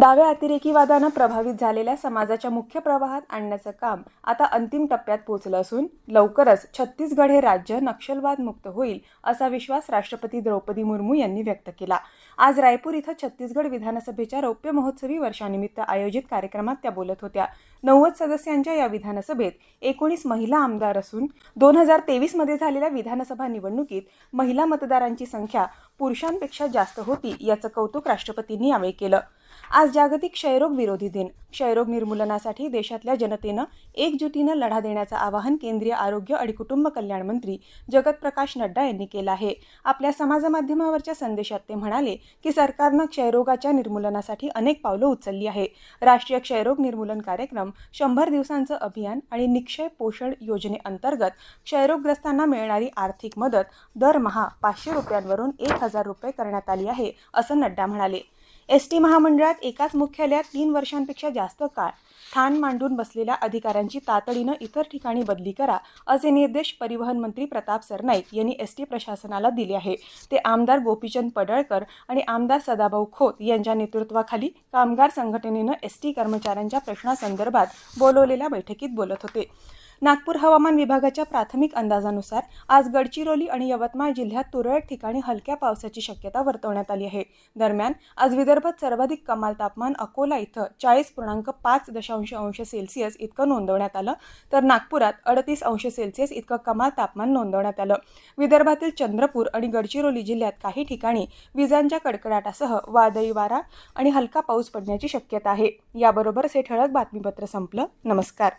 डाव्या अतिरेकीवादानं प्रभावित झालेल्या समाजाच्या मुख्य प्रवाहात आणण्याचं काम आता अंतिम टप्प्यात पोहोचलं असून लवकरच छत्तीसगड हे राज्य नक्षलवाद मुक्त होईल असा विश्वास राष्ट्रपती द्रौपदी मुर्मू यांनी व्यक्त केला. आज रायपूर इथं छत्तीसगड विधानसभेच्या रौप्य महोत्सवी वर्षानिमित्त आयोजित कार्यक्रमात त्या बोलत होत्या. नव्वद सदस्यांच्या या विधानसभेत एकोणीस महिला आमदार असून दोन हजार तेवीसमध्ये झालेल्या विधानसभा निवडणुकीत महिला मतदारांची संख्या पुरुषांपेक्षा जास्त होती याचं कौतुक राष्ट्रपतींनी यावेळी केलं. आज जागतिक क्षयरोग विरोधी दिन. क्षयरोग निर्मूलनासाठी देशातल्या जनतेनं एकजुटीनं लढा देण्याचं आवाहन केंद्रीय आरोग्य आणि कुटुंब कल्याण मंत्री जगत प्रकाश नड्डा यांनी केलं आहे. आपल्या समाजमाध्यमावरच्या संदेशात ते म्हणाले की सरकारनं क्षयरोगाच्या निर्मूलनासाठी अनेक पावलं उचलली आहे. राष्ट्रीय क्षयरोग निर्मूलन कार्यक्रम शंभर दिवसांचं अभियान आणि निक्षय पोषण योजनेअंतर्गत क्षयरोगग्रस्तांना मिळणारी आर्थिक मदत दरमहा पाचशे रुपयांवरून एक हजार रुपये करण्यात आली आहे असं नड्डा म्हणाले. एस टी महामंडळात एकाच मुख्यालयात तीन वर्षांपेक्षा जास्त काळ ठाण मांडून बसलेल्या अधिकाऱ्यांची तातडीनं इतर ठिकाणी बदली करा असे निर्देश परिवहन मंत्री प्रताप सरनाईक यांनी एस टी प्रशासनाला दिले आहे. ते आमदार गोपीचंद पडळकर आणि आमदार सदाभाऊ खोत यांच्या नेतृत्वाखाली कामगार संघटनेनं एस टी कर्मचाऱ्यांच्या प्रश्नासंदर्भात बोलवलेल्या बैठकीत बोलत होते. नागपूर हवामान विभागाच्या प्राथमिक अंदाजानुसार आज गडचिरोली आणि यवतमाळ जिल्ह्यात तुरळक ठिकाणी हलक्या पावसाची शक्यता वर्तवण्यात आली आहे. दरम्यान आज विदर्भात सर्वाधिक कमाल तापमान अकोला इथं चाळीस पूर्णांक पाच दशांश अंश सेल्सिअस इतकं नोंदवण्यात आलं तर नागपुरात अडतीस अंश सेल्सिअस इतकं कमाल तापमान नोंदवण्यात आलं. विदर्भातील चंद्रपूर आणि गडचिरोली जिल्ह्यात काही ठिकाणी विजांच्या कडकडाटासह वादळी वारा आणि हलका पाऊस पडण्याची शक्यता आहे. याबरोबरच हे ठळक बातमीपत्र संपलं. नमस्कार.